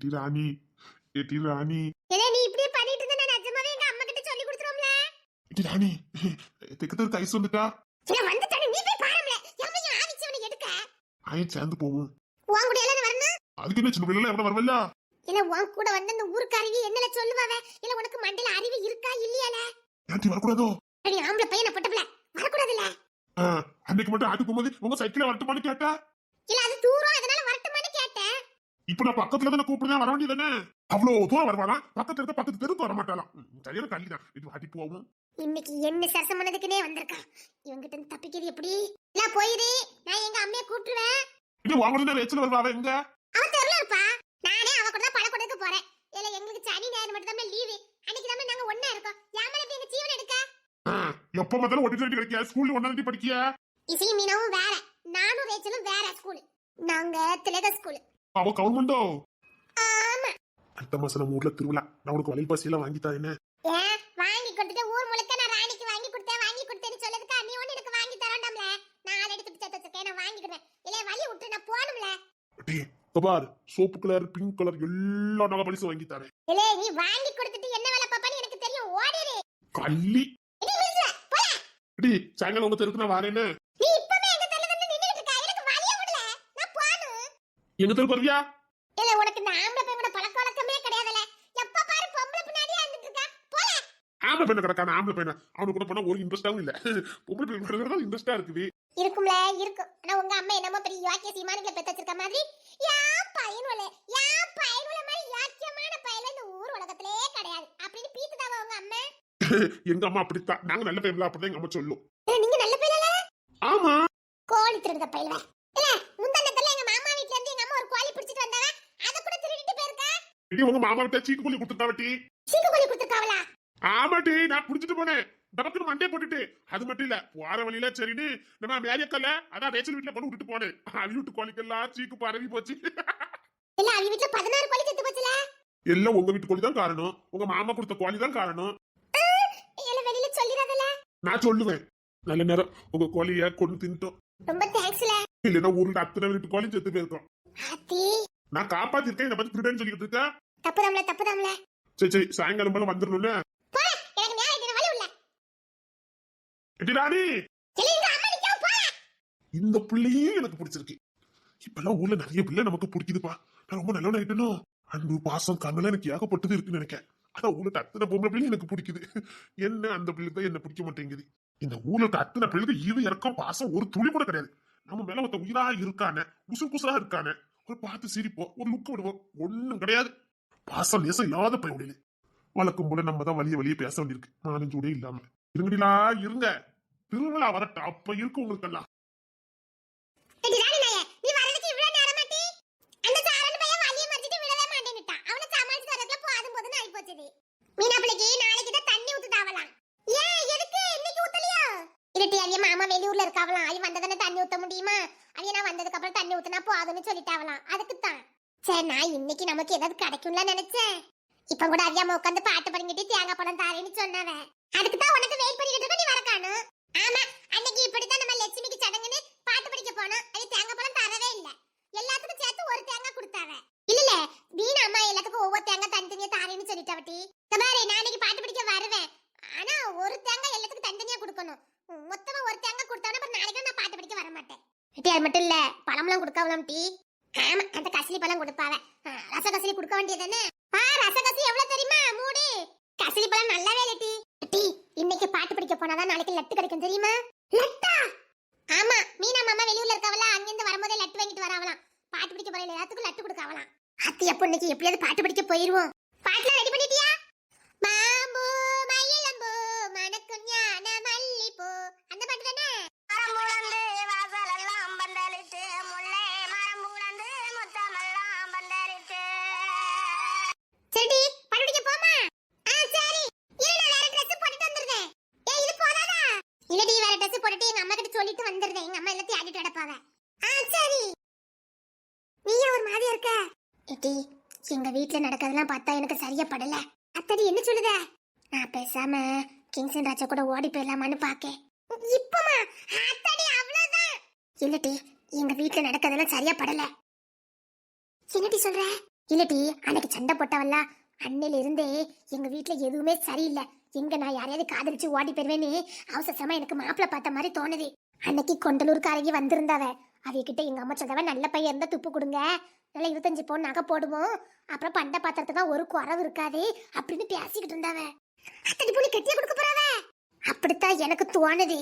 எட்டி ராணி எட்டி ராணி. ஏலே நீ இப்படியே பண்ணிட்டு இருந்தா நான் நிஜமாவே எங்க அம்மா கிட்ட சொல்லி கொடுத்துருவோம்ல? எட்டி ராணி தெக்கத்தருக்கு ஐஸ் வந்துட்டா இல்ல வந்துட்டானே நீ போய் பாரும்ல. எவன் ஆவிச்சவனை எடுக்க? ஆயும் சேர்ந்து போவோம். உன் கூட எல்லாம் வரணும் அதுக்கு என்ன சின்ன பிள்ளை எவ்வளவு வரவல்ல இல்ல உன் கூட வந்து அந்த ஊருக்காரங்க என்னல சொல்லுவாவ? இல்ல உனக்கு மண்டையில அறிவு இருக்கா இல்லையால? ஏன்டி வரக்கூடாதோ? நீ ஆம்பளை பையனை பொட்டப்புல. வரக்கூடாதுல்ல? ஆ, அன்னைக்கு மட்டும் ஆட்டு போகும்போது உங்க சைக்கிள வரட்டுமான்னு கேட்டா? இல்ல அது தூரம் அதனால இப்ப நான் பக்கத்துல தானே கூப்பிடுறேன் வர வேண்டியதானே அவ்வளவு தூரம் வருவானா பக்கத்துல இருக்க பக்கத்து தெருக்கு வர மாட்டாளாம் சரியான கல்லிதான் இது வாட்டி போவோம். இன்னைக்கு என்ன சரசம் பண்ணதுக்குனே வந்திருக்கா. இவங்கிட்ட இருந்து தப்பிக்கிறது எப்படி? இல்ல போயிரு. நான் எங்க அம்மைய கூப்பிட்டுருவேன். இது வாங்குறது எச்சல் வருவா அவ எங்க? அவ தெருல இருப்பா. நானே அவ கூட தான் பழக்கூடக்கு போறேன். இல்ல எங்களுக்கு சனி ஞாயிறு மட்டும் தான் லீவு. அன்னைக்கு தான் நாங்க ஒண்ணா இருக்கோம். யாமல எப்படி எங்க ஜீவன் எடுக்க? எப்ப பார்த்தாலும் ஒட்டி சொல்லி கிடைக்க ஸ்கூல்ல ஒன்னாந்தி படிக்கிய? இசை மீனவும் வேற. நானும் ரேச்சலும் வேற ஸ்கூல் நாங்க திலக ஸ்கூல் அவ கவர்மெண்டோ? ஆமா. அடுத்த மாசம் நம்ம ஊர்ல திருவிழா. நான் உனக்கு வளையல் பாசி எல்லாம் வாங்கி ஏன் வாங்கி கொடுத்துட்டு ஊர் முழுக்க நான் ராணிக்கு வாங்கி கொடுத்தேன். வாங்கி கொடுத்தேன்னு சொல்லதுக்கா நீ ஒண்ணு எனக்கு வாங்கி தரண்டாம்ல நான் அதை எடுத்து சேர்த்து வச்சிருக்கேன். நான் வாங்கிக்கிறேன் இல்ல வழி விட்டு நான் போகணும்ல. டேய் பார். சோப்பு கலர் பிங்க் கலர் எல்லா நகை பரிசு வாங்கி தரேன். இல்ல நீ வாங்கி கொடுத்துட்டு என்ன வேலை பாப்பான்னு எனக்கு தெரியும். ஓடிடு. கள்ளி. இடி மிதிச்சுவ, போல. டி சாயங்காலம் உங்க தெருக்கு நான் வரேன்னு நீ இப்பவே எங்க தெருல வந்து நின்னுட்டு இருக்க எனக்கு வழிய விடல நான் போகணும் எங்க தெருக்கு வருவியா இல்ல உனக்கு இந்த ஆம்பளை பையனோட பழக்க வழக்கமே கிடையாதுல எப்ப பாரு பொம்பளை பின்னாடியே வந்துட்டு இருக்க? போல. ஆம்பளை பையனை கிடக்கான? ஆம்பளை பையனை. அவனுக்கு கூட பண்ண ஒரு இன்ட்ரெஸ்டாவும் இல்ல. பொம்பளை பையன் இன்ட்ரெஸ்டா இருக்குது. இருக்கும்ல இருக்கும். ஆனா உங்க அம்மா என்னமோ பெரிய யோக்கிய சீமானுங்களை பெத்து வச்சிருக்க மாதிரி யா பையனுல யா பையனுல மாதிரி யோக்கியமான பையன் இந்த ஊர் உலகத்திலே கிடையாது. அப்படின்னு பீத்துதாவா உங்க அம்மா? எங்க அம்மா அப்படித்தான். நாங்க நல்ல பையன் அப்படிதான் எங்க அம்மா சொல்லும். ஏ, நீங்க நல்ல பையல ஆமா. கோழி திருடுத பையல இல்ல முந்தானத்துல எங்க மாமா வீட்ல இருந்து எங்க அம்மா ஒரு கோழி பிடிச்சிட்டு வந்தாங்க அத கூட திருடிட்டு இடி உங்க மாமா விட்ட சீக்கு புள்ளி கொடுத்துட்டாவட்டி சீக்கு கோழி கொடுத்துருக்காவளா? ஆமாட்டி நான் புடிச்சிட்டு போனேன். டபக்குன்னு மண்டே போட்டுட்டு. அது மட்டும் இல்ல போற வழியில சரின்னு நம்ம மேரியக்கல்ல அதான் ரேச்சல் வீட்டுல கொண்டு விட்டுட்டு போனேன். அது வீட்டு கோழிக்கெல்லாம் சீக்கு பரவி போச்சு. இல்ல அவங்க வீட்ல பதினாறு கோழி செத்து போச்சுல? எல்லாம் உங்க வீட்டு கோழி தான் காரணம். உங்க மாமா கொடுத்த கோழி தான் காரணம் வெளியில சொல்லிடாதல? நான் சொல்லுவேன். நல்ல நேரம் உங்க கோழிய கொண்டு தின்ட்டோம் ரொம்ப தேங்க்ஸ்ல இல்லைன்னா ஊர்ல அத்தனை வீட்டு கோழி செத்து போயிருக்கோம். நான் காப்பாத்திருக்கேன். இந்த பத்தி திருடன்னு சொல்லிட்டு இருக்கேன் தப்புதாம்ல தப்புதாம்ல. சரி சரி. சாயங்காலம் போல எனக்கு நேரம் இது வழி உள்ள எடி ராணி! இல்ல எங்க அம்மா நிக்காம போல இந்த பிள்ளையும் எனக்கு பிடிச்சிருக்கு. இப்பெல்லாம் ஊர்ல நிறைய பிள்ளை நமக்கு பிடிக்குதுப்பா. நான் ரொம்ப நல்லவன் ஆயிட்டனும் அன்பு பாசம் கண்ணெல்லாம் எனக்கு ஏகப்பட்டது இருக்குன்னு நினைக்கிறேன். ஆனா ஊர்ல இருக்க அத்தனை பொம்பளை பிள்ளைங்க எனக்கு பிடிக்குது. என்ன அந்த பிள்ளை தான் என்ன பிடிக்க மாட்டேங்குது. இந்த ஊர்ல இருக்க அத்தனை பிள்ளைகளுக்கு ஈவு இறக்கம் பாசம் ஒரு துளி கூட கிடையாது. நம்ம மேல ஒருத்த உயிரா இருக்கானே உசு குசுரா இருக்கானே. ஒரு பார்த்து சிரிப்போம். ஒரு லுக்கு விடுவோம். ஒண்ணும் கிடையாது. பாசம் நேசம் இல்லாத பையன் வழக்கம் போல நம்ம தான் வழிய வழிய பேச வேண்டியிருக்கு. நாலஞ்சு கூட இல்லாம. இருங்கடிலா இருங்க. திருவிழா வரட்டும் அப்ப இருக்கு உங்களுக்கெல்லாம். நீ விடவே மாட்டேன்னுட்டான். நாளைக்கு மாமா வெளியூர்ல இருக்காவலாம். அவி வந்ததானே தண்ணி ஊத்த முடியுமா? அவிய நான் வந்ததுக்கு அப்புறம் தண்ணி ஊத்துனா போதும்னு சொல்லிட்டாவலாம். அதுக்குத்தான். சரி, நான் இன்னைக்கு நமக்கு ஏதாவது கிடைக்கும்ல நினைச்சேன். இப்ப கூட அவியாம உட்காந்து பாட்டு படிக்கிட்டு தேங்காய் பழம் தாரேன்னு சொன்னவ. அதுக்கு தான் உனக்கு வெயிட் பண்ணிக்கிட்டு இருக்க நீ வரக்கானு ஆமா அன்னைக்கு இப்படித்தான் நம்ம லட்சுமிக்கு சடங்குன்னு பாட்டு படிக்க போனோம். அது தேங்காய் பழம் தரவே இல்ல. எல்லாத்துக்கும் சேர்த்து ஒரு தேங்காய் கொடுத்தாவ. இல்ல இல்ல வீணா அம்மா எல்லாத்துக்கும் ஒவ்வொரு தேங்காய் தனித்தனியா தாரேன்னு சொல்லிட்டாவட்டி இந்த நான் இன்னைக்கு பாட்டு படிக்க வருவேன். ஆனா ஒரு தேங்காய் எல்லாத்துக்கும் தனித்தனியா கொடுக்கணும். மொத்தமா ஒரு தேங்காய் கொடுத்தாவனா அப்புறம் நாளைக்கு நான் பாட்டு படிக்க வர மாட்டேன் டீ அது மட்டும் இல்ல பழம்லாம் கொடுக்காவலாம் டீ. ஆமா அந்த கசிலி பழம் கொடுப்பாவ. ரச கசலி கொடுக்க வேண்டியதானே ஆ ரச எவ்வளவு தெரியுமா? மூடு. கசிலி பழம் நல்லாவே இல்ல டீ. டீ இன்னைக்கு பாட்டு படிக்க போனாதான் நாளைக்கு லட்டு கிடைக்கும் தெரியுமா? லட்டா! ஆமா மீனா மாமா வெளியூர்ல இருக்கவள? அங்கிருந்து வரும்போதே லட்டு வாங்கிட்டு வராவலாம் பாட்டு படிக்க போற எல்லாத்துக்கும் லட்டு கொடுக்காவலாம் அத்தி அப்போ இன்னைக்கு எப்படியாவது பாட்டு படிக்க போயிருவோம். பாட்டுலாம் ரெடி பண்ணிட்டியா மாம்பூ மயிலம்பூ மணக்கும் ஞான மல்லிப்பூ அந்த பாட்டு தானே மரம் புலந்து வாசலெல்லாம் பந்தலிட்டு முல்லை மரம் புலந்து முத்தமெல்லாம் பந்தலிட்டு சரி பாட்டு படிக்க போமா ஆ சரி இரு நான் வேற Dress போட்டுட்டு வந்துருவேன் ஏய் இது போதாதா இல்லடி வேற Dress போட்டுட்டு எங்க அம்மா கிட்ட சொல்லிட்டு வந்துருவேன் எங்க அம்மா எல்லாம் தேடிட்டு கிடப்பாவ ஆ சரி நீ ஏன் ஒரு மாதிரியா இருக்க ஏடி எங்க வீட்ல நடக்கிறதெல்லாம் செய்யப்படல. அத்தடி என்ன சொல்லுத? நான் பேசாம கிங்ஸன் ராஜா கூட ஓடி போயிடலாமான்னு பாக்கேன். இப்பமா? அத்தடி அவ்வளவுதான். இல்லடி எங்க வீட்டுல நடக்கிறதெல்லாம் சரியா படல. என்னடி சொல்ற? இல்லடி அன்னைக்கு சண்டை போட்டவல்ல. அன்னையில இருந்தே எங்க வீட்டுல எதுவுமே சரியில்லை. எங்க நான் யாரையாவது காதலிச்சு ஓடி போயிருவேன்னு அவசரமா எனக்கு மாப்பிள்ள பார்த்த மாதிரி தோணுது. அன்னைக்கு கொண்டலூர்காரங்க வந்திருந்தாவ. அவகிட்ட எங்க அம்மா சொல்றவ நல்ல பையன் இருந்தா துப்பு கொடுங்க. நல்லா இருபத்தஞ்சு பவுன் நகை போடுவோம். அப்புறம் பண்ட பாத்திரத்துக்கு ஒரு குறவு இருக்காது அப்படின்னு பேசிக்கிட்டு இருந்தாவ அத்தனை புள்ளி கட்டியா கொடுக்க போறாவ? அப்படித்தான் எனக்கு தோணுது.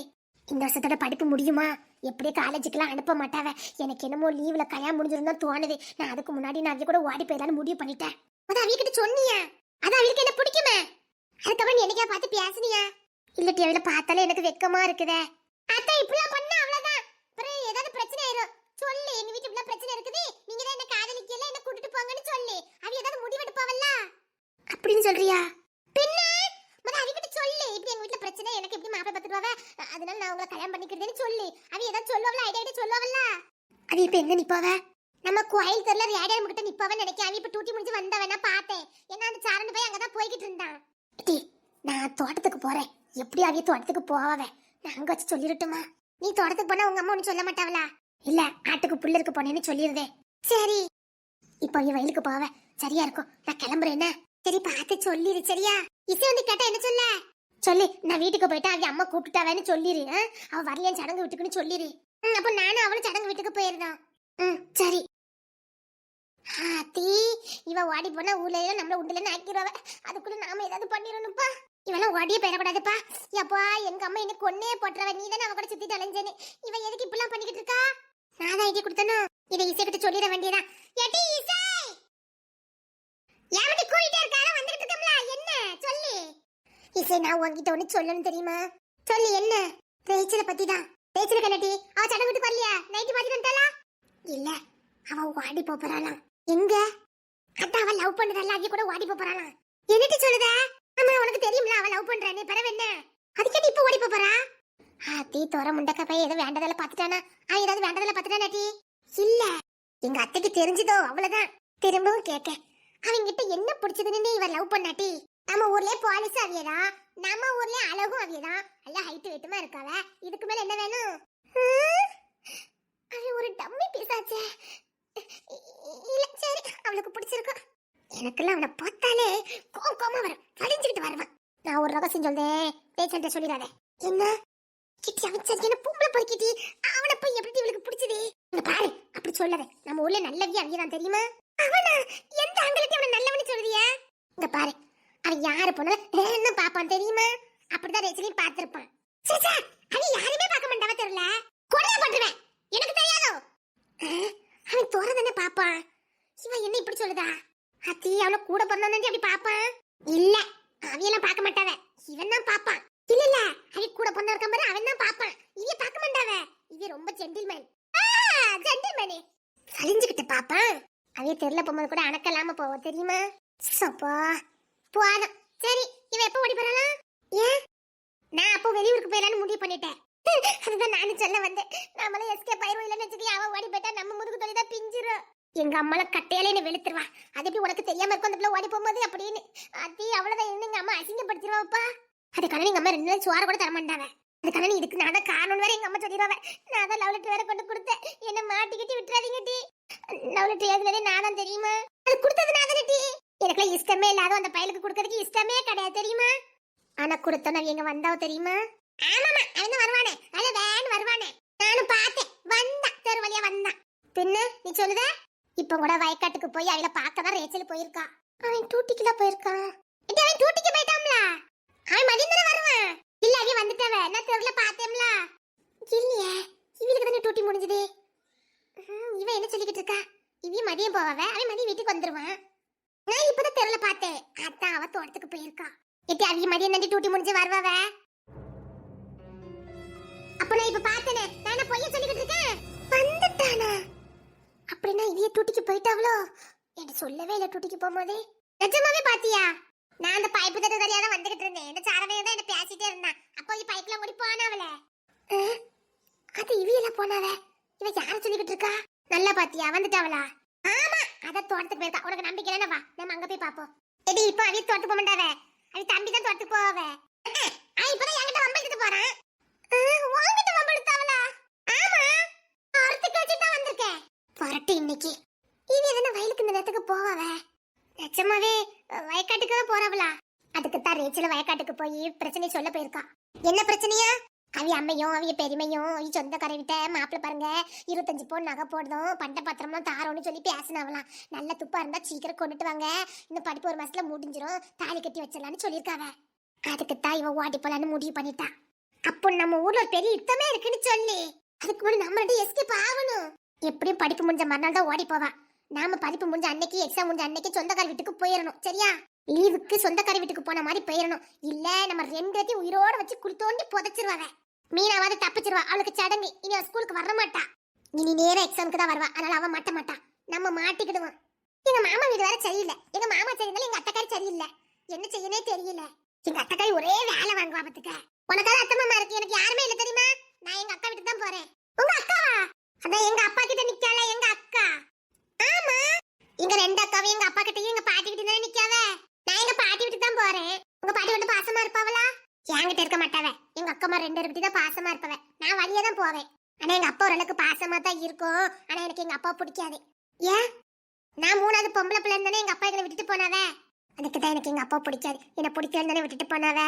இந்த வருஷத்தோட படிப்பு முடியுமா? எப்படியே காலேஜுக்கெல்லாம் அனுப்ப மாட்டாவ. எனக்கு என்னமோ லீவ்ல கல்யாணம் முடிஞ்சிருந்தா தோணுது. நான் அதுக்கு முன்னாடி நான் கூட ஓடி போயிடலான்னு முடிவு பண்ணிட்டேன். அது அவிகிட்ட சொன்னியா? அதான் அவளுக்கு என்ன பிடிக்குமே? அதுக்கப்புறம் என்னைக்கா பார்த்து பேசுனியா? இல்லட்டி அவளை பார்த்தாலே எனக்கு வெக்கமா இருக்குதே. அத்தை இப்படிலாம் பண்ணா அவ்வளவுதான். அப்புறம் ஏதாவது பிரச்சனை ஆயிரும். சொல்லு எங்க வீட்டு பிரச்சனை இருக்குது. நீங்க தான் என்ன காதலிக்கல என்ன கூட்டிட்டு போங்கன்னு சொல்லு. அவ ஏதாவது முடிவெடுப்பாவல்ல அப்படின்னு சொல்றியா? பின்ன முத அவகிட்ட சொல்லு. இப்படி எங்க வீட்ல பிரச்சனை எனக்கு எப்படி மாப்பிள்ளை பார்த்துருவாவ? அதனால நான் உங்களை கல்யாணம் பண்ணிக்கிறதுன்னு சொல்லு. அவ ஏதாவது சொல்லுவாங்களா ஐடியா ஐடியா சொல்லுவாங்கல்ல அவ இப்ப எங்க நிப்பாவ? நம்ம கோயில் தெருல ரேடியம் கிட்ட நிப்பாவ நினைக்க அவ இப்ப டூட்டி முடிஞ்சு வந்தவ நான் பார்த்தேன். ஏன்னா அந்த சாரன் போய் அங்கதான் போய்கிட்டு இருந்தான். நான் தோட்டத்துக்கு போறேன். எப்படி அவிய தோட்டத்துக்கு போவாவ? நான் அங்க வச்சு சொல்லிடட்டுமா? நீ தோட்டத்துக்கு போனா உங்க அம்மா ஒன்னும் சொல்ல மாட்டாவளா? இல்ல ஆட்டுக்கு புல்லு இருக்க போனேன்னு சொல்லிருதே. சரி. இப்போ இவன் வயலுக்கு போவ. சரியா இருக்கும். நான் கிளம்புறேன் என்ன சரி பார்த்து சொல்லிரு சரியா? இசை வந்து கேட்டா என்ன சொல்ல? சொல்லு நான் வீட்டுக்கு போயிட்டா அவ அம்மா கூப்பிட்டுட்டாவேன்னு சொல்லிரு அவ வரலையான்னு சடங்கு வீட்டுக்குன்னு சொல்லிரு. ம், அப்ப நானும் அவளும் சடங்கு வீட்டுக்கு போயிருந்தோம். ம் சரி. ஆத்தி இவ ஓடி போனா ஊர்ல நம்மள உண்டுலன்னு ஆக்கிடுவாவ அதுக்குள்ள நாம ஏதாவது பண்ணிடணும்ப்பா இவெல்லாம் ஓடியே போயிடக்கூடாதுப்பா. எப்பா எங்க அம்மா என்ன கொன்னே போட்டுறவ. நீ தானே அவ கூட சுத்தி அலைஞ்சேன்னு. இவ எதுக்கு இப்படிலாம் பண்ணிக்கிட்டு இருக்கா? நான் தான் ஐடியா கொடுத்தனோ? இதை இசை கிட்ட சொல்லிட வேண்டியதான் எட்டி இசை! ஏமட்டி கூட்டிட்டே இருக்கால வந்துகிட்டு இருக்கம்ல என்ன? சொல்லு. இசை நான் உன்கிட்ட ஒண்ணு சொல்லணும் தெரியுமா? சொல்லு என்ன? ரேச்சல பத்தி தான் ரேச்சல கண்ணட்டி அவ சட விட்டு வரலையா நைட்டு பாத்துட்டு வந்தாளா இல்ல அவ ஓடி போப் போறாளாம். எங்க? அதான் அவ லவ் பண்றதால அங்கே கூட ஓடி போப் போறாளாம். என்னட்டி சொல்லுத? ஆமா உனக்கு தெரியும்ல அவ லவ் பண்றானே பரவ என்ன? அதுக்கே இப்ப ஓடி போறா? ஆத்தி தோற முண்டக்க பைய ஏதோ வேண்டதல பாத்துட்டானா ஆ ஏதாவது வேண்டதல பாத்துட்டானாட்டி இல்ல. எங்க அத்தைக்கு தெரிஞ்சதோ அவ்வளவுதான். திரும்பவும் கேட்க அவங்கிட்ட என்ன பிடிச்சதுன்னு இவ லவ் பண்ணாட்டி? நம்ம ஊர்லயே போலீஸ் அவியதா நம்ம ஊர்லயே அழகும் அவியதா நல்லா ஹைட் வெட்டுமா இருக்காவ? இதுக்கு மேல என்ன வேணும்? ஹம்? ஒரு டம்மி பீஸாச்சே இல்ல சரி அவளுக்கு பிடிச்சிருக்கும் எனக்கெல்லாம் அவனை பார்த்தாலே கோம் கோமா வரும். வலிஞ்சுக்கிட்டு வருவான். நான் ஒரு ரகசியம் சொல்றேன். பேச்சல்கிட்ட சொல்லிடாத. என்ன? கிட்டி அவன் சரியான பொம்பளை பொறுக்கிட்டி அவனை போய் எப்படி இவளுக்கு பிடிச்சது? இங்க பாரு அப்படி சொல்லாத. நம்ம ஊர்ல நல்லவியா அங்கதான் தெரியுமா? அவனா? எந்த ஆங்கிலத்தை அவனை நல்லவனு சொல்றியா இங்க பாரு அவன் யாரு பொண்ணு என்ன பாப்பான் தெரியுமா? அப்படிதான் ரேச்சலையும் பார்த்திருப்பான். சே அவன் யாருமே பார்க்க மாட்டாவ தெரியல? கொலையா பண்றவன். எனக்கு தெரியாதோ? அவன் தோற தானே பாப்பான் இவன் என்ன இப்படி சொல்லுதா? அத்தி அவன கூட பிறந்தவன் அப்படி பாப்பான் இல்ல அவையெல்லாம் பார்க்க மாட்டாவ இவன் தான் பாப்பான் இல்ல இல்ல அவன் கூட பிறந்த இருக்கான் பாரு அவன் தான் பாப்பான் இவ பார்க்க மாட்டாவ இவ ரொம்ப ஜென்டில்மேன் ஜென்டில்மேனே சலிஞ்சுக்கிட்டு பாப்பான் அவைய தெருல போகும்போது கூட அணக்கலாம போவோம் தெரியுமா? சப்பா போதும் சரி இவன் எப்போ ஓடி போறானா? ஏன்? நான் அப்போ வெளியூருக்கு போயிடலான்னு முடிவு பண்ணிட்டேன். அதுதான் நானும் சொல்ல வந்தேன். நம்மளே எஸ்கேப் ஆயிரும் இல்லைன்னு வச்சுக்கி அவன் ஓடி போயிட்டா நம்ம முதுகு தொழில் தான் பிஞ்சிரும். எங்க அம்மால கட்டையால என்ன வெளுத்துருவா. அது எப்படி உனக்கு தெரியாம இருக்கும் அந்த பிள்ளை ஓடி போகும்போது அப்படின்னு. அத்தி அவ்வளவுதான் என்ன எங்க அம்மா அசிங்கப்படுத்திடுவாப்பா அதுக்கான எங்க அம்மா ரெண்டு நாள் சுவார கூட தர மாட்டாவ அதுக்கான நீ இதுக்கு நான் தான் காரணம் வேற எங்க அம்மா சொல்லிடுவாங்க நான் தான் லவ் லெட்டர் வேற கொண்டு கொடுத்தேன். என்ன மாட்டிக்கிட்டு விட்டுறாதீங்க டி லவ் நான் தெரியுமா? அது கொடுத்தது நான் தானே எனக்குலாம் இஷ்டமே இல்லாத அந்த பயலுக்கு கொடுக்கறதுக்கு இஷ்டமே கிடையாது தெரியுமா? ஆனா கொடுத்தவன் எங்க வந்தாவ தெரியுமா? ஆமாமா அவன் வருவானே. அது வேன் வருவானே. நானும் பார்த்தேன். வந்தான். தெரு வழியா வந்தான். பின்ன நீ சொல்லுத? இப்ப கூட வயக்காட்டுக்கு போய் அவளை பார்க்கதான் ரேச்சல் போயிருக்கா. அவன் டூட்டிக்குல போயிருக்கான் இது அவன் டூட்டிக்கு போயிட்டான்ல அவன் மதியந்தர வருவான். இல்ல அவன் வந்துட்டவன் நான் தெருல பார்த்தேன்ல இல்லையே. இவளுக்கு தானே டூட்டி முடிஞ்சது. இவன் என்ன சொல்லிக்கிட்டு இருக்கா? இவன் மதியம் போவாவ? அவன் மதியம் வீட்டுக்கு வந்துருவான். நான் இப்பதான் தெருல பார்த்தேன். அதான் அவ தோட்டத்துக்கு போயிருக்கா. எட்டி அவிய மதியம் நன்றி டூட்டி முடிஞ்சு வருவாவ? அப்ப நான் இப்ப பார்த்தேனே. நான் பொய்ய சொல்லிக்கிட்டு இருக்கேன்? வந்துட்டானா. அப்படின்னா இவிய டூட்டிக்கு போயிட்டாவளோ? என்ன சொல்லவே இல்லை டூட்டிக்கு போகும்போதே. நிஜமாவே பாத்தியா? நான் அந்த பைப்பு தட்டு தனியாக தான் வந்துகிட்டு இருந்தேன். இந்த சாரவே தான் என்ன பேசிட்டே இருந்தான். அப்போ இ பைப்ல ஓடி போனாவல அது இவியெல்லாம் போனாவே? இவ யார சொல்லிக்கிட்டு இருக்கா? நல்லா பாத்தியா? வந்துட்டாவளா? ஆமா. அத தோட்டத்துக்கு போயிருக்கா உனக்கு நம்பிக்கை இல்லைன்னா வா. நம்ம அங்க போய் பாப்போம் எடி இப்போ அவி தோட்டத்துக்கு போக மாட்டாவே? அவி தம்பி தான் தோட்டத்துக்கு போவாவ? அவன் இப்பதான் என்கிட்ட வம்பிக்கிட்டு போறான். வாங்கிட்டு வம்பெடுத்தாவளா ஆமா. அறுத்து கழிச்சு தான் வந்திருக்கேன். வரட்டு இன்னைக்கு. இனி எதனா வயலுக்கு இந்த நேரத்துக்கு போவாவே? நிஜமாவே வயக்காட்டுக்கு தான் போறாவளா? அதுக்கு தான் ரேச்சல வயக்காட்டுக்கு போய் பிரச்சனை சொல்ல போயிருக்கா. என்ன பிரச்சனையா? அவி அம்மையும் அவிய பெருமையும் அவி சொந்த விட்ட மாப்பிள்ள பாருங்க இருபத்தஞ்சு பவுன் நகை போடுதும் பண்ட பத்திரமா தாரோன்னு சொல்லி பேசினாவலாம். நல்ல துப்பா இருந்தா சீக்கிரம் கொண்டுட்டு வாங்க. இந்த படிப்பு ஒரு மாசத்துல முடிஞ்சிரும். தாலி கட்டி வச்சிடலாம்னு சொல்லியிருக்காவ. அதுக்குத்தான் தான் ஓடி போலான்னு முடிவு பண்ணிட்டான். அப்போ நம்ம ஊர்ல ஒரு பெரிய யுத்தமே இருக்குன்னு சொல்லி. அதுக்கு முன்னாடி நம்ம ரெண்டு எஸ்கேப் ஆகணும். எப்படியும் படிப்பு முடிஞ்ச மறுநாள் தான் ஓடி போவான் நாம படிப்பு முடிஞ்ச அன்னைக்கு எக்ஸாம் முடிஞ்ச அன்னைக்கு சொந்தக்கார வீட்டுக்கு போயிடணும் சரியா? லீவுக்கு சொந்தக்கார வீட்டுக்கு போன மாதிரி போயிடணும் இல்ல நம்ம ரெண்டுத்தையும் உயிரோட வச்சு குளித்தோண்டி புதைச்சிருவாங்க மீனாவது தப்பிச்சிருவா. அவளுக்கு சடங்கு. இனி அவ ஸ்கூலுக்கு வர மாட்டா. இனி நேரம் எக்ஸாமுக்கு தான் வருவா. அதனால அவ மாட்ட மாட்டா. நம்ம மாட்டிக்கிடுவோம். எங்க மாமா வீடு வேற சரியில்லை. எங்க மாமா சரியிருந்தாலும் எங்க அத்தக்காரி சரியில்லை. என்ன செய்யனே தெரியல. எங்க அத்தக்காரி ஒரே வேலை வாங்குவா பத்துக்க. உனக்காக அத்தமாமா இருக்கு. எனக்கு யாருமே இல்ல தெரியுமா நான் எங்க அக்கா வீட்டுக்கு தான் போறேன் உங்க அக்காவா அதான் எங்க அப்பா கிட்ட நிக்கால எங்க அக்கா ஆமா எங்க ரெண்டு அக்காவும் எங்க அப்பா கிட்டயும் எங்க பாட்டி கிட்ட தானே நிக்காவ நான் எங்க பாட்டி வீட்டுக்கு தான் போறேன் உங்க பாட்டி வந்து பாசமா இருப்பாவளா என்கிட்ட இருக்க மாட்டாவ எங்க அக்கா மாதிரி ரெண்டு பேர்கிட்ட தான் பாசமா இருப்பவ நான் வழியா தான் போவேன் ஆனா எங்க அப்பா ஓரளவுக்கு பாசமா தான் இருக்கும் ஆனா எனக்கு எங்க அப்பா பிடிக்காது. ஏன்? நான் மூணாவது பொம்பளை பிள்ளை இருந்தானே எங்க அப்பா எங்களை விட்டுட்டு போனாவே? அதுக்கு தான் எனக்கு எங்க அப்பா பிடிக்காது. என்ன பிடிக்கலன்னு தானே விட்டுட்டு போனாவே?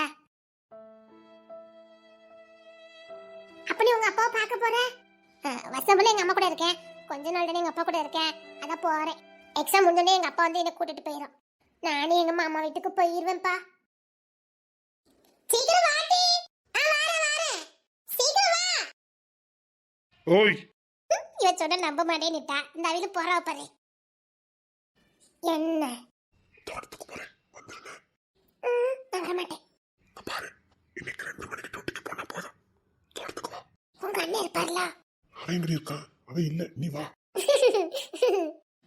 அப்ப நீ உங்க அப்பாவை பார்க்க போற? வசம்புல எங்க அம்மா கூட இருக்கேன். கொஞ்ச நாள் தானே எங்க அப்பா கூட இருக்கேன். அதான் போறேன். எக்ஸாம் முடிஞ்சோடனே எங்க அப்பா வந்து என்ன கூட்டிட்டு போயிடும் நானும் எங்க மாமா வீட்டுக்கு போயிருவேன்ப்பா. சீக்கிரம் வாட்டி ஓய் இவ சொன்ன நம்ப மாட்டேன்னுட்டா இந்த அவில போறா பாரு. என்ன? தோட்டத்துக்கு போறேன் வந்துருங்க. நான் வர மாட்டேன் பாரு. இன்னைக்கு ரெண்டு மணிக்கு டொட்டிக்கு போனா போதும். தோட்டத்துக்கு வா. உங்க அண்ணன் இருப்பார்ல? அவன் எங்க இருக்கான் அவன் இல்ல. நீ வா.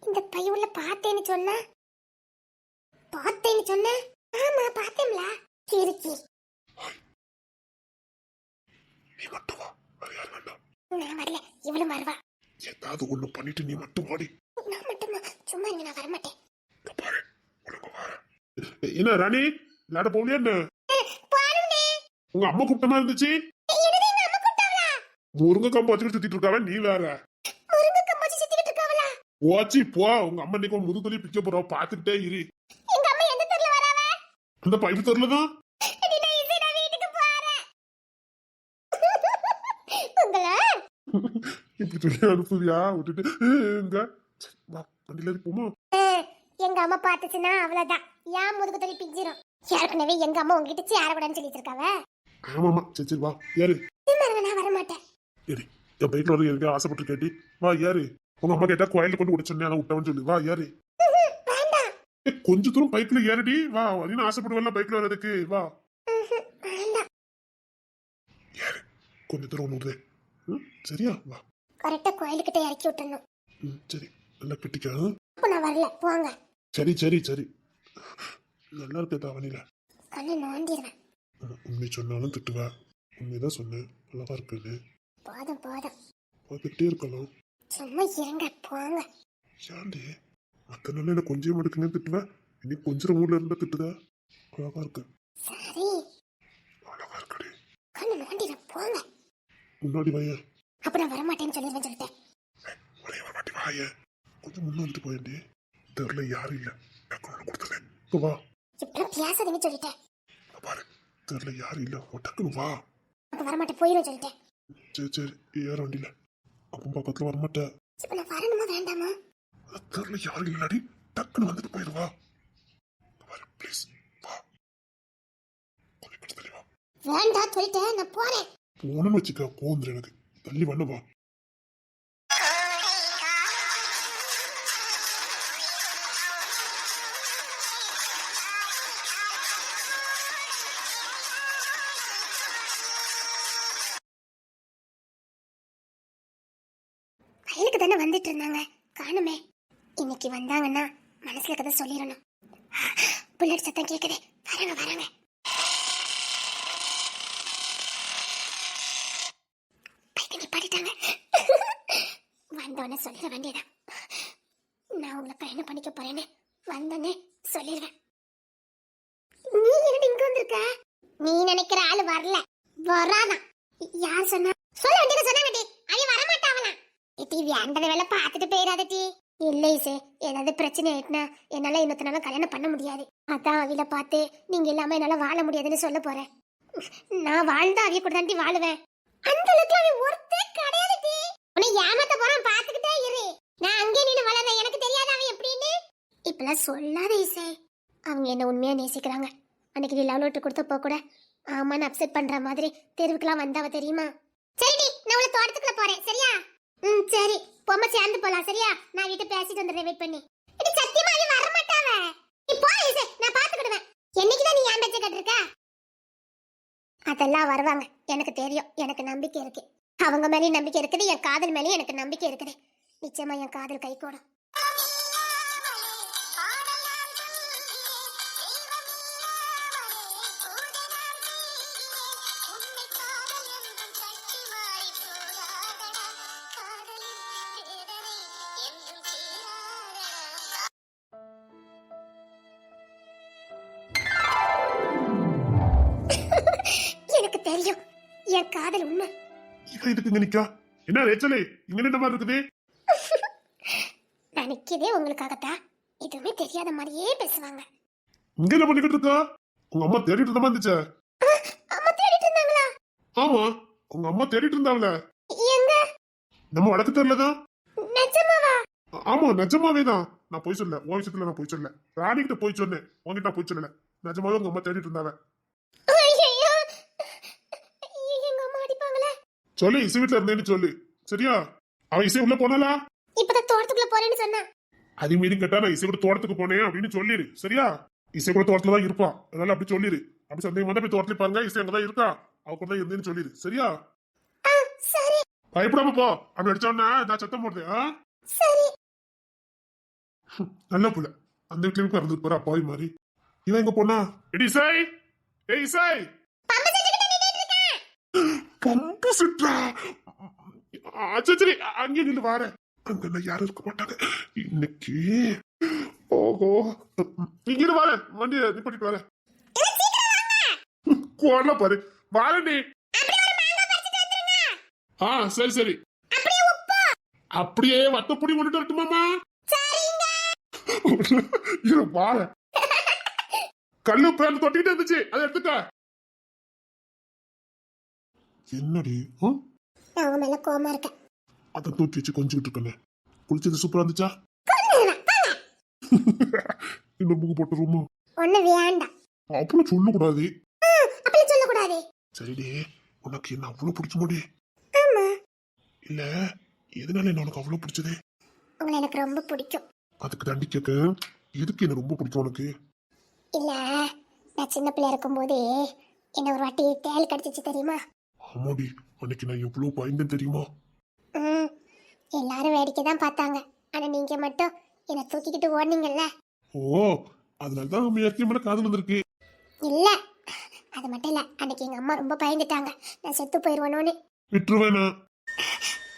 இந்த பையுள்ள பார்த்தேன்னு சொன்ன? பார்த்தேன்னு சொன்ன? ஆமா பார்த்தேன்ல. கிறுக்கி நீ மட்டும் வா வேற யாரும் வேண்டாம் நான் வரல இவளும் வருவா ஏதாவது ஒண்ணு பண்ணிட்டு நீ மட்டும் வாடி. நான் மட்டுமா? சும்மா இங்க நான் வரமாட்டேன். பாரு உனக்கு வார என்ன ராணி விளையாட போகலையா என்ன? உங்க அம்மா கூப்பிட்டமா இருந்துச்சு? என்னது எங்க அம்மா கூப்பிட்டாங்களா? முருங்கை கம்பு வச்சுக்கிட்டு சுத்திட்டு இருக்காவ நீ வேற. ஓச்சி போ. உங்க அம்மா இன்னைக்கு முதுகுலி பிக்க போறோம் பாத்துக்கிட்டே இரு. அந்த பைப்பு தெருலதான் நீ நான் இசை நான் வீட்டுக்கு போறேன் உங்கள இப்படி சொல்லி அனுப்புவியா? விட்டுட்டு வா வண்டியில போமா? எங்க அம்மா பார்த்துச்சுன்னா அவ்வளவுதான். ஏன் முதுகு தள்ளி பிஞ்சிரும்? ஏற்கனவே எங்க அம்மா உங்ககிட்ட சேரக்கூடாதுன்னு சொல்லிட்டு இருக்காவ ஆமாமா சரி சரி வா ஏறு. நான் வர மாட்டேன் ஏறி என் பைக்ல வர எதுக்கு ஆசைப்பட்டு கேட்டி வா ஏறு. உங்க அம்மா கேட்டா கோயில கொண்டு விட சொன்னேன் விட்டவன் சொல்லு. வா ஏறு. கொஞ்ச தூரம் பைக்ல ஏறடி வா அப்படின்னு ஆசைப்படுவேன்ல பைக்ல வர்றதுக்கு. வா. ஏறு. கொஞ்ச தூரம் ஒன்று விடுதே ம், சரியா? வா. கரெக்டா கோயிலுக்கிட்ட இறக்கி விட்டுறணும். ம், சரி. நல்லா கட்டிக்க? அப்ப நான் வரல. போங்க. சரி சரி சரி. நல்லா இருக்கு தாவணியில கண்ணு நோண்டிடுவேன். உண்மை சொன்னாலும் திட்டுவா? உண்மைதான் சொன்னேன். நல்லாதான் இருக்குன்னு. போதும் போதும். பார்த்துக்கிட்டே இருக்கலாம் சும்மா இருங்க. போங்க. ஏன்டி? மத்த நாள் என்ன கொஞ்சம் எடுக்குங்க திட்டுவேன் இன்னைக்கு கொஞ்சம் ஊர்ல இருந்தா திட்டுதா? அழகா இருக்கு? சரி. அழகா இருக்குடி. கண்ணு நோண்டிடுவேன் போங்க. முன்னாடி வாய. அப்ப நான் வரமாட்டேன்னு சொல்லிடுவேன் சொல்லிட்டேன். ஒரே ஒரு வாட்டி வாய கொஞ்சம் முன்ன போயேன்டி தெருல யாரும் இல்ல. டக்குனு கொடுத்துறேன். இப்போ வா. பேசாதீங்கன்னு சொல்லிட்டேன். பாரு தெருல யாரும் இல்ல. டக்குனு வா. அப்ப வரமாட்டேன் போயிடும் சொல்லிட்டேன். சரி சரி ஏற வண்டியில. அப்போ பக்கத்துல வரமாட்டேன் இப்ப நான் வரணுமா வேண்டாமா? தெருல யாரும் இல்லடி டக்குனு வந்துட்டு போயிடுவா பாரு ப்ளீஸ் வா. கொஞ்சம் கிட்ட தள்ளி வா. வேண்டாம் சொல்லிட்டேன் நான் போறேன். போனன்னு வச்சுக்க போந்துரு எனக்கு. தள்ளி வந்து வா. வயலுக்கு தானே வந்துட்டு இருந்தாங்க. காணுமே. இன்னைக்கு வந்தாங்கன்னா மனசுல கதை சொல்லிடணும். புல்லட் சத்தம் கேக்குது வராங்க வராங்க பைக்கை நிப்பாட்டிட்டாங்க வந்தோடனே சொல்லிட வேண்டியதான் நான் உங்களை கல்யாணம் பண்ணிக்க போறேன்னு வந்தோடனே சொல்லிடுவேன் நீ என்னடி இங்க வந்திருக்க நீ நினைக்கிற ஆளு வரல வராதான் யார் சொன்னா சொல்ல வேண்டியதை சொன்னாங்க டி அவன் வரமாட்டாவலாம் டி வேண்டத வேலை பார்த்துட்டு போயிடாத டி இல்லை சே ஏதாவது பிரச்சனை ஆயிட்டுனா என்னால இன்னொத்தனால கல்யாணம் பண்ண முடியாது அதான் அவில பார்த்து நீங்க இல்லாம என்னால வாழ முடியாதுன்னு சொல்ல போறேன். நான் வாழ்ந்தா அவிய கூட தாண்டி வாழுவேன். அந்த அளவுக்கு அவன் ஒருத்தே கிடையாது டி. உன்னை ஏமாத்த போறான் பாத்துக்கிட்டே இரு. நான் அங்கே நின்னு வளர்ந்தேன் எனக்கு தெரியாத அவன் எப்படின்னு. இப்பெல்லாம் சொல்லாத இசை. அவங்க என்ன உண்மையா நேசிக்கிறாங்க? அன்னைக்கு நீ லவ் லெட்டர் கொடுத்தப்போ கூட. ஆமான்னு அப்செட் பண்ற மாதிரி தெருவுக்குலாம் வந்தாவ தெரியுமா? சரிடி நான் உள்ள தோட்டத்துக்குள்ள போறேன். சரியா? ம் சரி. பொம்மை சேர்ந்து போலாம். சரியா? நான் வீட்டு பேசிட்டு வந்துடுறேன். வெயிட் பண்ணி. இது சத்தியமா அவ வர மாட்டாவே நீ போ இசை. நான் பாத்துக்கிடுவேன் என்னைக்குதான் நீ ஏன் பேச்ச கேட்டிருக்க? அதெல்லாம் வருவாங்க. எனக்கு தெரியும். எனக்கு நம்பிக்கை இருக்கு. அவங்க மேலேயும் நம்பிக்கை இருக்குது. என் காதல் மேலேயும் எனக்கு நம்பிக்கை இருக்குது. நிச்சயமா என் காதல் கை இங்க நிக்கா. என்ன ரேச்சலே? இங்க என்ன மாதிரி இருக்குது. நான் நிக்கதே உங்களுக்காகத்தான் எதுவுமே தெரியாத மாதிரியே பேசுவாங்க. இங்க என்ன பண்ணிக்கிட்டு இருக்கா? உங்க அம்மா தேடிட்டு இருந்த மாதிரி இருந்துச்சே. அம்மா தேடிட்டு இருந்தாங்களா? ஆமா. உங்க அம்மா தேடிட்டு இருந்தாங்களே. எங்க? நம்ம வடக்கு தெரியலதான் நிஜமாவா? ஆமா நிஜமாவே தான். நான் போய் சொல்ல உன் விஷயத்துல நான் போய் சொல்ல ராணிகிட்ட போய் சொன்னேன். உன்கிட்ட நான் போய் சொல்லல. நிஜமாவே உங்க அம்மா தேடிட்டு இருந்தாவ ஐயையோ. எங்க அம்மா அடிப்பாங்களே சொல்லு இசை வீட்டுல இருந்தேன்னு சொல்லு. சரியா? அவ இசை உள்ள போனாலா இப்பதான் தோட்டத்துக்குள்ள போறேன்னு சொன்னா. அதே மீறி கேட்டா நான் இசை கூட தோட்டத்துக்கு போனேன் அப்படின்னு சொல்லிரு சரியா? இசை கூட தோட்டத்துல தான் இருப்பான் அதனால அப்படி சொல்லிரு அப்படி சந்தேகம் வந்தா போய் தோட்டத்துல பாருங்க. இசை அங்கதான் இருக்கா? அவ கூட தான் இருந்தேன்னு சொல்லிரு சரியா? பயப்படாம போ. அப்படி அடிச்சோன்னா நான் சத்தம்? சரி. நல்ல புள்ள. அந்த வீட்லயும் பிறந்து போற அப்பாவி மாதிரி. இவன் எங்க போனா? எடி இசை! ஏய் இசை பம்பு செஞ்சுக்கிட்டு நின்னுட்டு இருக்கேன் பம்பு சுற்றா சரி அங்கே நின்று வார அங்க நான் யாரும் இருக்க மாட்டாங்க. இன்னைக்கு ஓஹோ. இங்க இரு வார வண்டி நிப்பாட்டிட்டு வார கோல பாரு. வாரண்டி ஆ சரி சரி. அப்படியே வத்த புடி கொண்டுட்டு வரட்டுமாமா இரு வார கல்லு பேர்ல தொட்டிக்கிட்டு இருந்துச்சு. அதை எடுத்துக்க என்னடி? ஆ? நான் உன் மேல கோவமா இருக்கேன். அதை தூக்கி வச்சு கொஞ்சிக்கிட்டு இருக்கேன். குளிச்சது சூப்பரா இருந்துச்சா? இன்னும் புக்கு போட்ட ரூமு ஒண்ணு வேண்டாம். அப்புறம் சொல்லக்கூடாது. அப்படி சொல்லக்கூடாது. சரிடி. உனக்கு என்ன அவ்வளவு பிடிக்குமோடி? ஆமா. இல்ல எதனால என்ன உனக்கு அவ்வளவு பிடிச்சது? உங்களை எனக்கு ரொம்ப பிடிக்கும். அதுக்கு தாண்டி கேட்க எதுக்கு என்ன ரொம்ப பிடிக்கும் உனக்கு? இல்ல நான் சின்ன பிள்ளையா இருக்கும்போது என்ன ஒரு வாட்டி தேள் கடிச்சிச்சு தெரியுமா? ஆமாடி அன்னைக்கு நான் எவ்வளவு பயந்தேன் தெரியுமா? ம் எல்லாரும் வேடிக்கை தான் பார்த்தாங்க. ஆனா நீங்க மட்டும் என்னை தூக்கிக்கிட்டு ஓடுனீங்கல்ல? ஓ அதனால தான் நம்ம ஏற்கனவே மேல காதல் வந்திருக்கு. இல்ல அது மட்டும் இல்ல. அன்னைக்கு எங்க அம்மா ரொம்ப பயந்துட்டாங்க. நான் செத்து போயிருவேனோன்னு. விட்டுருவேனா?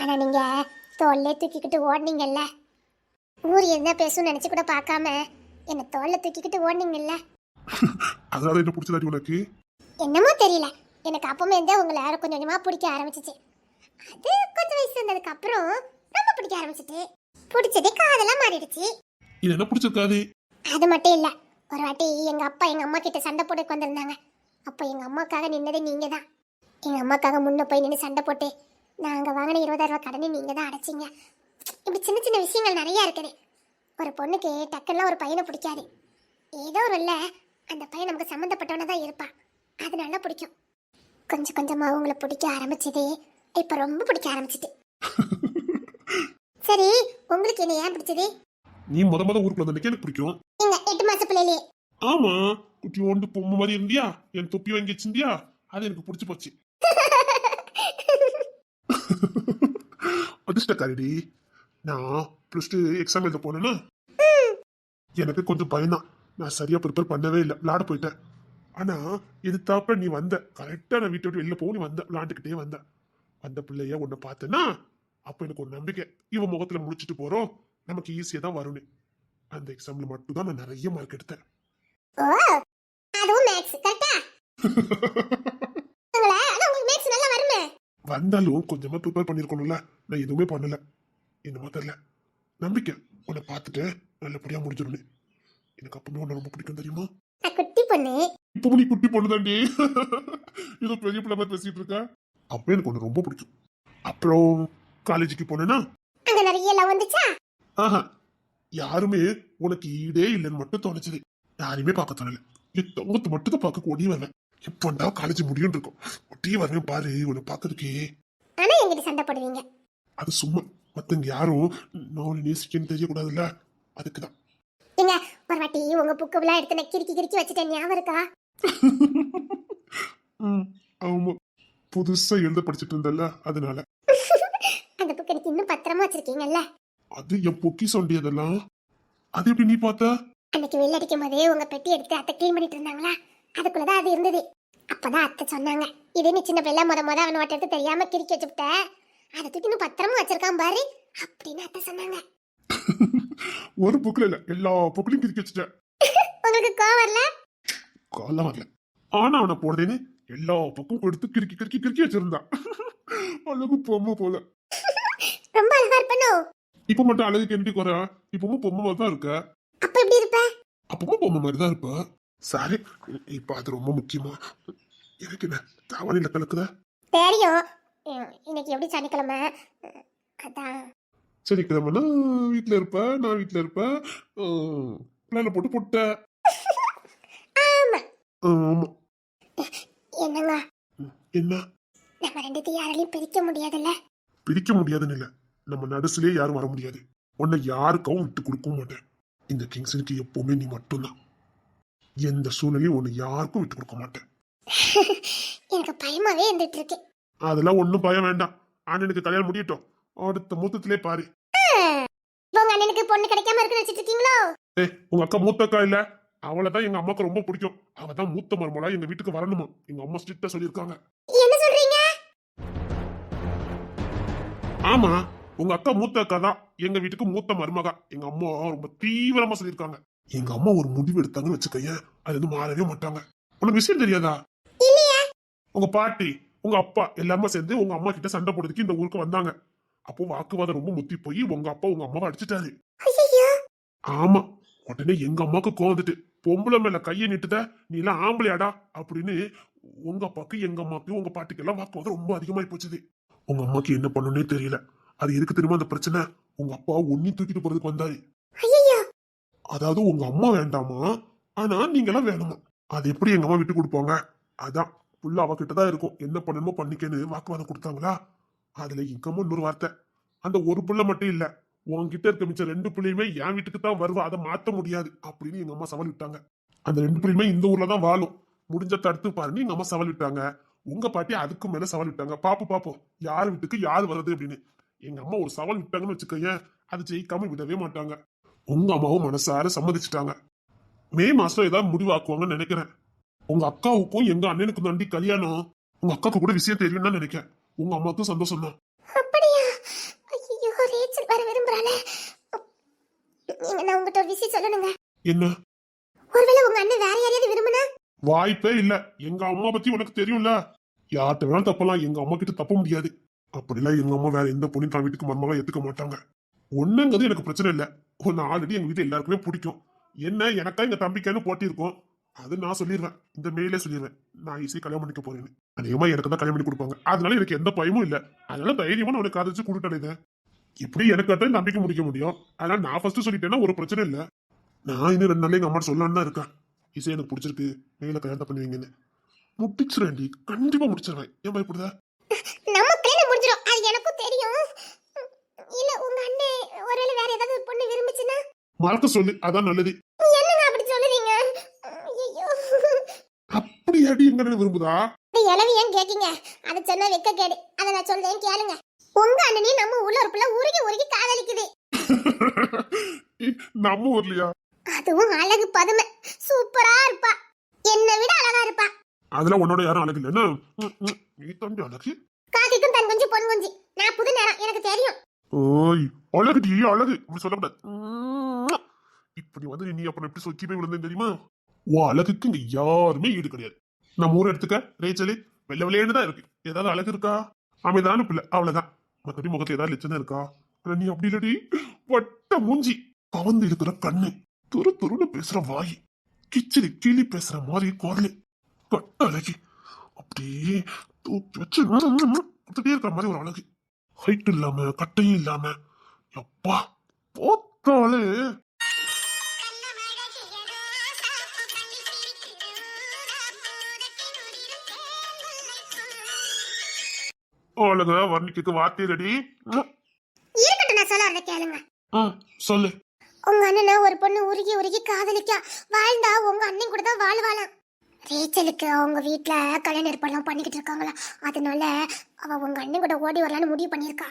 ஆனா நீங்க தோல்லே தூக்கிக்கிட்டு ஓடுனீங்கல்ல? ஊர் என்ன பேசும் நினைச்சு கூட பார்க்காம என்ன தோல்ல தூக்கிக்கிட்டு ஓடுனீங்கல்ல? அதனால என்ன பிடிச்சதாடி உனக்கு? என்னமோ தெரியல. எனக்கு அப்பமே இருந்தே உங்களை யாரும் கொஞ்சம் கொஞ்சமா பிடிக்க ஆரம்பிச்சிச்சு. அது கொஞ்சம் வயசு இருந்ததுக்கு அப்புறம் ரொம்ப பிடிக்க ஆரம்பிச்சிட்டு பிடிச்சதே காதெல்லாம் மாறிடுச்சு. இது என்ன பிடிச்சிருக்காது அது மட்டும் இல்ல ஒரு வாட்டி எங்க அப்பா எங்க அம்மா கிட்ட சண்டை போட்டு வந்திருந்தாங்க. அப்போ எங்க அம்மாக்காக நின்னதே நீங்க தான் எங்க அம்மாக்காக முன்ன போய் நின்று சண்டை போட்டு நாங்க வாங்கின இருபதாயிரம் ரூபாய் கடனை நீங்க தான் அடைச்சிங்க. இப்படி சின்ன சின்ன விஷயங்கள் நிறைய இருக்குது. ஒரு பொண்ணுக்கு டக்குலாம் ஒரு பையனை பிடிக்காது. ஏதோ ஒரு இல்ல அந்த பையன் நமக்கு சம்மந்தப்பட்டவன தான் இருப்பான் அதனால பிடிக்கும். கொஞ்சம் கொஞ்சமா உங்களை பிடிக்க ஆரம்பிச்சது. இப்ப ரொம்ப பிடிக்க ஆரம்பிச்சிட்டு. சரி உங்களுக்கு என்ன ஏன் பிடிச்சது? நீ முத முத ஊருக்குள்ள வந்தன்னைக்கு எனக்கு பிடிக்கும். எங்க எட்டு மாச பிள்ளையிலே. ஆமா குட்டி ஓண்டு பொம்மை மாதிரி இருந்தியா? என் தொப்பி வாங்கி வச்சிருந்தியா? அது எனக்கு பிடிச்சு போச்சு. அதிர்ஷ்டக்காரிடி நான் ப்ளஸ் டூ எக்ஸாம் எழுத போனேன்னா எனக்கு கொஞ்சம் பயம்தான். நான் சரியா ப்ரிப்பேர் பண்ணவே இல்லை. விளாட போயிட்டேன். ஆனா இது தாப்ப நீ வந்த கரெக்டா நான் வீட்டை விட்டு வெளில போக நீ வந்த விளாண்டுக்கிட்டே வந்த. அந்த பிள்ளைய உன்னை பார்த்தேன்னா அப்ப எனக்கு ஒரு நம்பிக்கை. இவன் முகத்துல முடிச்சிட்டு போறோம். நமக்கு ஈஸியா தான் வரும்னு. அந்த எக்ஸாம்ல மட்டும் தான் நான் நிறைய மார்க் எடுத்தேன். வந்தாலும் கொஞ்சமா ப்ரிப்பேர் பண்ணிருக்கணும்ல. நான் எதுவுமே பண்ணல. என்னமோ தெரியல. நம்பிக்கை. உன்னை பார்த்துட்டு நல்லபடியா முடிஞ்சிருன்னு எனக்கு அப்பவுமே உன்னை ரொம்ப பிடிக்கும் தெரியுமா? நான் குட்டி பொண்ணு. இப்போ நீ குட்டி பொண்ணு தாண்டி ஏதோ பெரிய பிள்ளை மாதிரி பேசிட்டு இருக்க. அப்போ எனக்கு ஒன்று ரொம்ப பிடிக்கும். அப்புறம் காலேஜுக்கு போனேன்னா? அங்க நிறைய லவ் வந்துச்சா? ஆஹா. யாருமே உனக்கு ஈடே இல்லைன்னு மட்டும் தோணுச்சுது. யாரையுமே பார்க்க தோணல. தங்கத்தை மட்டும் தான் பார்க்க ஓடி வருவேன். எப்பண்டா காலேஜ் முடியும் இருக்கும். ஒட்டியே வருவேன் பாரு உன்னை பார்க்கறதுக்கே. ஆனா என்கிட்ட சண்டை போடுவீங்க. அது சும்மா. மத்தவங்க யாரும் நான் நேசிக்கன்னு தெரியக்கூடாதுல்ல. அதுக்கு தான் ஒரு வாட்டி உங்க புக்கு எடுத்து நான் கிறுக்கி கிறுக்கி வச்சுட்டேன். ஞாபகம் இருக்கா? ஆமா. புதுசா எழுத படிச்சிட்டு இருந்தல்ல அதனால. அந்த புக் எனக்கு இன்னும் பத்திரமா வச்சிருக்கீங்கல்ல? அது என் பொக்கி சொண்டியதெல்லாம் அது எப்படி நீ பார்த்த? அன்னைக்கு வெள்ள அடிக்கும் போதே உங்க பெட்டி எடுத்து அத்தை க்ளீன் பண்ணிட்டு இருந்தாங்களா? அதுக்குள்ளதான் அது இருந்தது. அப்பதான் அத்தை சொன்னாங்க இதே நீ சின்ன பிள்ளை முத முத அவன் எடுத்து தெரியாம கிறுக்கி வச்சுவிட்ட அதை தூக்கி இன்னும் பத்திரமா வச்சிருக்கான் பாரு அப்படின்னு அத்தை சொன்னாங்க. ஒரு புக்ல இல்ல எல்லா புக்லையும் கிறுக்கி வச்சுட்டேன். உங்களுக்கு கோவம் வரல? காலம் வரல. ஆனா அவனை போடுறேன்னு எல்லா பக்கம் கொடுத்து கிறுக்கி கிறுக்கி கிறுக்கி வச்சிருந்தான். அழகு பொம்மை போல. ரொம்ப அழகா இருப்பனோ? இப்ப மட்டும் அழகு கெண்டி குறை. இப்பவும் பொம்மை மாதிரி தான் இருக்க. அப்ப எப்படி இருப்ப? அப்பவும் பொம்மை மாதிரி தான் இருப்ப. சரி இப்ப அது ரொம்ப முக்கியமா? எனக்கு என்ன தாவணியில கலக்குத தெரியும். இன்னைக்கு எப்படி சனிக்கிழமை? அதான். சனிக்கிழமைனா வீட்டுல இருப்ப நான் வீட்டுல இருப்பேன் பிளான போட்டு போட்ட. ஆமா. என்னங்க? என்ன? நம்ம ரெண்டுத்தையும் யாராலையும் பிரிக்க முடியாதுல்ல? பிரிக்க முடியாதுன்னு இல்ல. நம்ம நடுசுலயே யாரும் வர முடியாது. உன்னை யாருக்கும் விட்டு கொடுக்கவும் மாட்டேன். இந்த கிங்ஸனுக்கு எப்பவுமே நீ மட்டும்தான். எந்த சூழ்நிலையும் உன்னை யாருக்கும் விட்டு கொடுக்க மாட்டேன். எனக்கு பயமாவே இருந்துட்டு இருக்கு. அதெல்லாம் ஒண்ணும் பயம் வேண்டாம். அண்ணனுக்கு கல்யாணம் முடியட்டும். அடுத்த மூத்தத்திலே பாரு. உங்க அண்ணனுக்கு பொண்ணு கிடைக்காம இருக்குன்னு வச்சிட்டு இருக்கீங்களோ? ஏய் உங்க அக்கா மூத்த அக்கா இல்ல? அவளை தான் எங்க அம்மாக்கு ரொம்ப பிடிக்கும். அவ தான் மூத்த மருமலா எங்க வீட்டுக்கு வரணுமா? எங்க அம்மா ஸ்ட்ரிக்டா சொல்லியிருக்காங்க. என்ன சொல்றீங்க? ஆமா உங்க அக்கா மூத்த அக்கா தான் எங்க வீட்டுக்கு மூத்த மருமகா. எங்க அம்மா ரொம்ப தீவிரமா சொல்லியிருக்காங்க. எங்க அம்மா ஒரு முடிவு எடுத்தாங்கன்னு வச்சுக்கயேன் அது வந்து மாறவே மாட்டாங்க. உனக்கு விஷயம் தெரியாதா? உங்க பாட்டி உங்க அப்பா எல்லாமே சேர்ந்து உங்க அம்மா கிட்ட சண்டை போடுறதுக்கு இந்த ஊருக்கு வந்தாங்க. அப்போ வாக்குவாதம் ரொம்ப முத்தி போய் உங்க அப்பா உங்க அம்மாவை அடிச்சிட்டாரு. ஆமா உடனே எங்க அம்மாவுக்கு கோவம் வந்துட்டு பொம்பளை மேல கையை நீட்டுத நீ எல்லாம் ஆம்பளையாடா அப்படின்னு உங்க அப்பாக்கு எங்க அம்மாக்கு உங்க பாட்டிக்கு எல்லாம் வாக்குவாதம் ரொம்ப அதிகமாயி போச்சுது. உங்க அம்மாக்கு என்ன பண்ணணும்னே தெரியல. அது எதுக்கு தெரியுமா அந்த பிரச்சனை? உங்க அப்பா ஒன்னி தூக்கிட்டு போறதுக்கு வந்தாரு. அதாவது உங்க அம்மா வேண்டாமா? ஆனா நீங்க எல்லாம் வேணுமா? அது எப்படி எங்க அம்மா விட்டு கொடுப்பாங்க? அதான் புள்ள அவகிட்ட தான் இருக்கும். என்ன பண்ணணுமோ பண்ணிக்கன்னு வாக்குவாதம் கொடுத்தாங்களா? அதுல இங்கமும் இன்னொரு வார்த்தை. அந்த ஒரு பிள்ளை மட்டும் இல்ல உன்கிட்ட இருக்க மிச்ச ரெண்டு புள்ளையுமே என் வீட்டுக்கு தான் வருவா அதை மாத்த முடியாது அப்படின்னு எங்க அம்மா சவால் விட்டாங்க. அந்த ரெண்டு புள்ளையுமே இந்த ஊர்ல தான் வாழும். முடிஞ்ச தடுத்து பாருன்னு எங்க அம்மா சவால் விட்டாங்க. உங்க பாட்டி அதுக்கு மேல சவால் விட்டாங்க. பாப்பு பாப்போம் யார் வீட்டுக்கு யார் வருது அப்படின்னு. எங்க அம்மா ஒரு சவால் விட்டாங்கன்னு வச்சுக்கோயேன் அது ஜெயிக்காம விடவே மாட்டாங்க. உங்க அம்மாவும் மனசார சம்மதிச்சிட்டாங்க. மே மாசம் ஏதாவது முடிவாக்குவாங்கன்னு நினைக்கிறேன். உங்க அக்காவுக்கும் எங்க அண்ணனுக்கும் தாண்டி கல்யாணம். உங்க அக்காவுக்கு கூட விஷயம் தெரியும்னு தான் நினைக்கிறேன். உங்க அம்மாவுக்கும் சந்தோஷம் தான். அப்படியா? ஐயோ ரேச்சல் வர விரும்புறாளே நீங்க நான் உங்ககிட்ட ஒரு விஷயம் சொல்லணுங்க. என்ன? ஒருவேளை உங்க அண்ணன் வேற யாரையாவது விரும்புனா? வாய்ப்பே இல்ல. எங்க அம்மா பத்தி உனக்கு தெரியும்ல. யார்கிட்ட வேணாலும் தப்பலாம். எங்க அம்மா கிட்ட தப்ப முடியாது. அப்படிலாம் எங்க அம்மா வேற எந்த பொண்ணையும் தான் வீட்டுக்கு மருமகளா ஏத்துக்க மாட்டாங்க. ஒண்ணுங்கிறது எனக்கு பிரச்சனை இல்ல. ஒன்னு ஆல்ரெடி எங்க வீட்டுல எல்லாருக்குமே பிடிக்கும். என்ன எனக்கா எங்க தம்பிக்கான்னு போட்டி இருக்கும் அது நான் சொல்லிடுவேன் இந்த மெயிலே சொல்லிடுவேன் நான் ஈஸியா கல்யாணம் பண்ணிக்க போறேன்னு. அநேகமா எனக்கு தான் கல்யாணம் பண்ணி கொடுப்பாங்க. அதனால எனக்கு எந்த பயமும் இல்ல. அதனால தைரியமா நான் உனக்கு காதலிச்சு கொடுத்துட்டேன் இப்படி எனக்கு தான் நம்பிக்கை முடிக்க முடியும். அதனால நான் ஃபர்ஸ்ட் சொல்லிட்டேன்னா ஒரு பிரச்சனை இல்ல. நான் இன்னும் ரெண்டு நாள் எங்க அம்மா சொல்லலான்னு தான் இருக்கேன். இசை எனக்கு பிடிச்சிருக்கு. மேல கல்யாணம் பண்ணுவீங்கன்னு. முடிச்சிருவேன்டி. கண்டிப்பா முடிச்சிருவேன். ஏன் பயப்படுதா நம்ம கல்யாணம் முடிஞ்சிடும் அது எனக்கும் தெரியும். இல்ல உங்க அண்ணன் ஒருவேளை வேற ஏதாவது பொண்ணு விரும்புச்சுன்னா? மறக்க சொல்லு. அதான் நல்லது. என்னங்க அப்படி சொல்லுறீங்க ஐயோ அப்படி அடி எங்க அண்ணன் விரும்புதா இளவி ஏன் கேக்கீங்க? அதை சொன்னா வெக்க கேடு. அதை நான் சொல்றேன் கேளுங்க. உங்க அண்ணனையும் நம்ம ஊர்ல ஒரு பிள்ளை உருகி உருகி காதலிக்குது. நம்ம ஊர்லயா? அதுவும் அழகு பதுமை. சூப்பரா இருப்பா. என்னை விட அழகா இருப்பா. அதுல உன்னோட யாரும் அழகு ம், நீ தம்பி அழகு? காக்கிக்கும் தன் குஞ்சு பொன் குஞ்சு. நான் புது நேரம். எனக்கு தெரியும். ஓய் அழகுடி அழகு. அப்படி சொல்லக்கூடாது. இப்படி வந்து நீ அப்புறம் எப்படி சொக்கி போய் விழுந்தேன் தெரியுமா? உன் அழகுக்கு இங்க யாருமே ஈடு கிடையாது. நம்ம ஊர் எடுத்துக்க ரேச்சலி வெள்ள வெள்ளையேன்னு தான் இருக்கு. ஏதாவது அழகு இருக்கா? அமைதான பிள்ளை அவ்வளவுதான். மத்தபடி முகத்துல ஏதாவது லட்சணம் இருக்கா? ஆனா நீ அப்படி இல்லடி. வட்ட மூஞ்சி. கவர்ந்து இருக்கிற கண்ணு. துரு துருன்னு பேசுற வாய். கிச்சிலி கிளி பேசுற மாதிரி குரலு. கட்ட அழகி. அப்படியே தூக்கி வச்சு அப்படியே இருக்கிற மாதிரி ஒரு அழகு. ஹைட் இல்லாம கட்டையும் இல்லாம. எப்பா போத்தாலே அழக வர்ணிக்கு வார்த்தை ரெடி இருக்கட்டும் நான் சொல்ல வரத கேளுங்க சொல்லு. உங்க அண்ணனை ஒரு பொண்ணு உருகி உருகி காதலிக்கா. வாழ்ந்தா உங்க அண்ணன் கூட தான் வாழ்வாளாம். ரேச்சலுக்கு அவங்க வீட்ல கல்யாண ஏற்பாடுலாம் பண்ணிக்கிட்டு இருக்காங்களா? அதனால அவ உங்க அண்ணன் கூட ஓடி வரலான்னு முடிவு பண்ணியிருக்கா.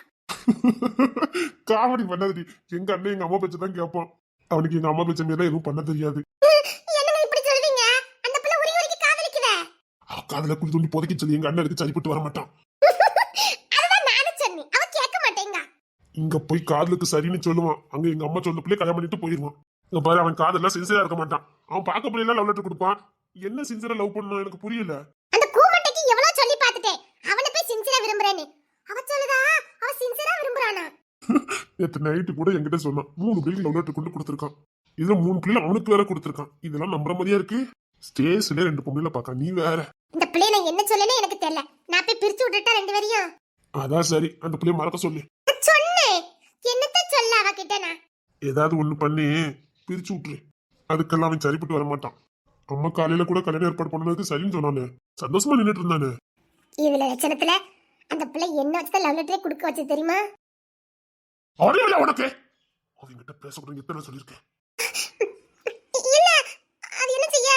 காமெடி பண்ணாதடி. எங்க அண்ணன் எங்க அம்மா பேச்ச தான் கேட்பான். அவனுக்கு எங்க அம்மா பேச்ச மீறி எதுவும் பண்ண தெரியாது. காதுல குடி துணி புதைக்க சொல்லி எங்க அண்ணனுக்கு சரிப்பட்டு வர மாட்டான் அதுதான் நானும் சொன்னேன் அவ கேட்க மாட்டேங்க இங்க போய் காதலுக்கு சரின்னு சொல்லுவான். அங்க எங்க அம்மா சொல்ல பிள்ளை கல்யாணம் பண்ணிட்டு போயிருவான். இங்க பாரு அவன் காதெல்லாம் சின்சியரா இருக்க மாட்டான். அவன் பார்க்க பிள்ளைலாம் லவ் லெட்டர் கொடுப்பான். என்ன சின்சியரா லவ் பண்ணணும் எனக்கு புரியல. அந்த கூமட்டைக்கு எவ்வளவு சொல்லி பார்த்துட்டேன். அவனை போய் சின்சியரா விரும்புறேன்னு. அவ சொல்லுதா அவ சின்சியரா விரும்புறானா? நேற்று நைட்டு கூட என்கிட்ட சொன்னான். மூணு பிள்ளைங்க லவ் லெட்டர் கொண்டு கொடுத்துருக்கான். இதுல மூணு பிள்ளை அவனுக்கு வேற கொடுத்துருக்கான். இதெல்லாம் நம்புற மாதிரியா இருக்கு? ஸ்டேஜ்ல ரெண்டு பொம்பளைல பார்க்க நீ வேற. இந்த பிள்ளைய என்ன சொல்லனே எனக்கு தெரியல. நான் போய் பிரிச்சு விட்டுட்டா ரெண்டு பேரையும்? அதான் சரி. அந்த பிள்ளைய மறக்க சொல்லு நான் சொன்னேன் என்னத்த சொல்ல அவ கிட்ட நான் ஏதாவது ஒண்ணு பண்ணி பிரிச்சு விட்டுரு. அதுக்கெல்லாம் அவன் சரிப்பட்டு வர மாட்டான். அம்மா காலையில கூட கல்யாணம் ஏற்பாடு பண்ணதுக்கு சரின்னு சொன்னானே. சந்தோஷமா நின்னுட்டு இருந்தானே. இதுல லட்சணத்துல அந்த பிள்ளை என்ன வச்சு லவ் லெட்டரே கொடுக்க வச்சு தெரியுமா? அறிவில்ல உனக்கு. அவங்கிட்ட பேசக்கூடாது எத்தனை சொல்லியிருக்கேன். இல்ல அது என்ன செய்ய?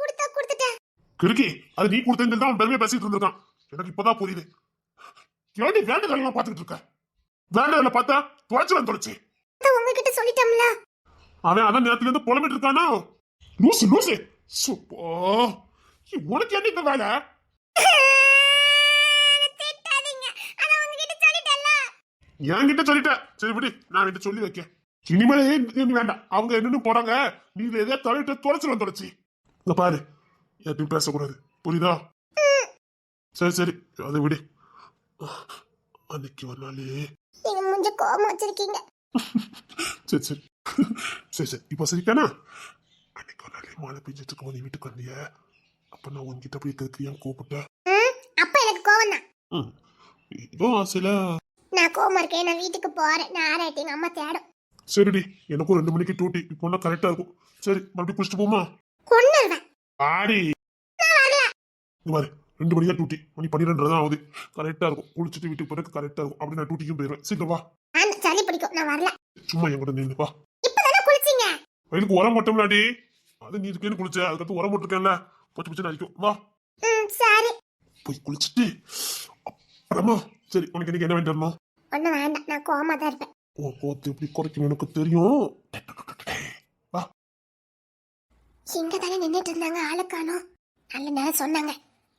கொடுத்தா கொடுத்துட்டேன். கிறுக்கி அது நீ கொடுத்தேன்னு தான் அவன் பெருமையா பேசிட்டு இருந்திருக்கான். எனக்கு இப்பதான் புரியுது. ஏன்டி வேண்டதெல்லாம் பார்த்துக்கிட்டு இருக்க? வேண்டதில்ல பார்த்தா தொலைச்சி அதான் உங்ககிட்ட சொல்லிட்டோம்ல அவன் அதான் நேரத்துல இருந்து புலம்பிட்டு இருக்கானோ லூசு லூசு. சுப்போ. உனக்கு என்ன இந்த வேலை? என்கிட்ட சொல்லிட்டேன் சரி விடு. நான் கிட்ட சொல்லி வைக்க இனிமேல் நீ வேண்டாம். அவங்க என்னன்னு போறாங்க நீ இதுல எதையா தொலைட்டு தொலைச்சிடும் தொலைச்சி. இங்க பாரு. யார்ட்டையும் பேசக்கூடாது. புரியுதா? சரி சரி. அதை விடு. அன்னைக்கு ஒரு நாள். நீங்க முஞ்ச கோபம் வச்சிருக்கீங்க. சரி சரி. சரி சரி. இப்போ சரிக்கானா அன்னைக்கு ஒரு நாள் மழை பெஞ்சிட்டு இருக்கும். நீ வீட்டுக்கு வந்திய? அப்ப நான் உன்கிட்ட போய் கேட்கிறியா கூப்பிட்டேன் ம், அப்ப எனக்கு கோவம் தான். ம். ஏதோ ஆசையில. நான் கோவமா இருக்கேன். நான் வீட்டுக்கு போறேன். நான் ஆராய்ட்டு எங்க அம்மா தேடும். சரிடி எனக்கும் ரெண்டு மணிக்கு டூட்டி இப்போ கரெக்டா இருக்கும். சரி மறுபடியும் குளிச்சுட்டு போமா? கொன்னுருவேன். ஆடி பாரு ரெண்டு மணியா டியூட்டி மணி பன்னிரெண்டு தான் ஆகுது. கரெக்டா இருக்கும். குளிச்சுட்டு வீட்டுக்கு போறதுக்கு கரெக்டா இருக்கும். அப்படி நான் டியூட்டிக்கும் போயிடுவேன். சீக்கிரம் வா. பிடிக்கும். நான் வரல. சும்மா என் கூட நின்று வா. இப்பதானே குளிச்சீங்க? வயலுக்கு உரம் மட்டும்லாடி அது நீ இருக்கேன்னு குளிச்ச. அதுக்கடுத்து உரம் போட்டிருக்கேன்ல. பச்சை பச்சை அடிக்கும். வா. ம் சரி. போய் குளிச்சுட்டு அப்புறமா சரி உனக்கு இன்னைக்கு என்ன வேண்டி வரணும்? ஒன்றும் வேண்டாம். நான் கோவமா தான் இருப்பேன். உன் கோத்து எப்படி குறைக்கணும் எனக்கு தெரியும். வா. இங்க தானே நின்றுட்டு இருந்தாங்க ஆளை காணோம். நல்ல நேரம் சொன்னாங்க.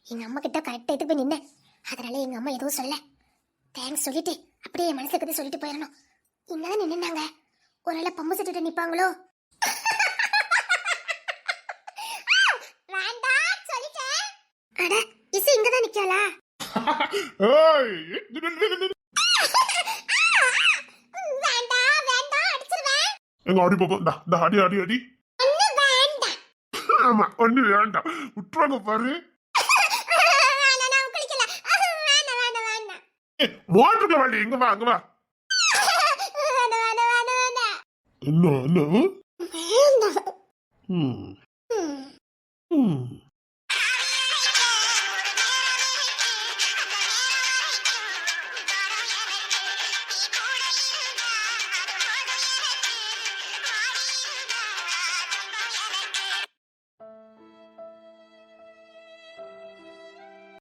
எங்க அம்மா கிட்ட கரெக்டா எடுத்து போய் நின்னேன். அதனால எங்க அம்மா எதுவும் சொல்ல தேங்க்ஸ் சொல்லிட்டு அப்படியே என் மனசுல கதை சொல்லிட்டு போயிடணும். இங்கதான் நின்னுனாங்க ஒருவேளை பம்பு செட்டுட்டு நிப்பாங்களோ? அட இசை இங்கதான் நிக்காளா? எங்க அடி போகும் இந்த அடி அடி அடி ஆமா ஒண்ணு வேண்டாம். விட்டுருவாங்க பாரு. மோட்டருக்கு வாடி இங்க வா அங்க வா. 奶奶。嗯。嗯。嗯。